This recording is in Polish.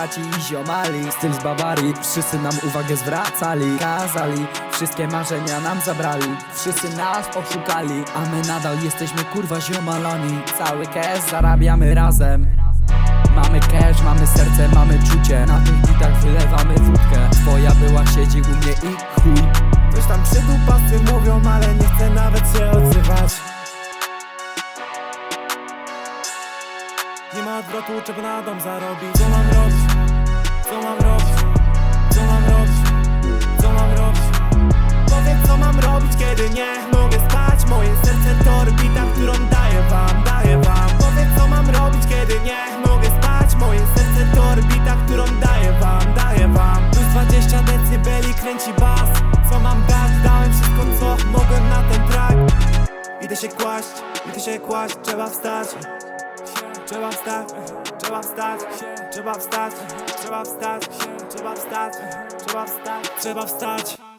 braci i ziomali. Styl z Bawarii, wszyscy nam uwagę zwracali. Kazali, wszystkie marzenia nam zabrali. Wszyscy nas oszukali, a my nadal jesteśmy kurwa ziomalami. Cały cash zarabiamy razem. Mamy cash, mamy serce, mamy czucie. Na tych bitach wylewamy wódkę. Twoja była siedzi u mnie i chuj. Coś tam przydupasy mówią, ale nie chcę nawet się odzywać. Nie ma odwrotu, trzeba na dom zarobić. Co mam robić? Co mam robić? Co mam robić? Co mam robić? Powiedz co mam robić, kiedy nie mogę spać Moje serce to orbita, którą daję wam, daję wam Powiedz co mam robić, kiedy nie mogę spać Moje serce to orbita, którą daję wam, daję wam Plus 20 decybeli kręci bas Co mam dać? Dałem wszystko co mogłem na ten track Idę się kłaść, idę się kłaść, trzeba wstać Trzeba wstać, trzeba wstać, trzeba wstać, trzeba wstać, trzeba wstać, trzeba wstać, trzeba wstać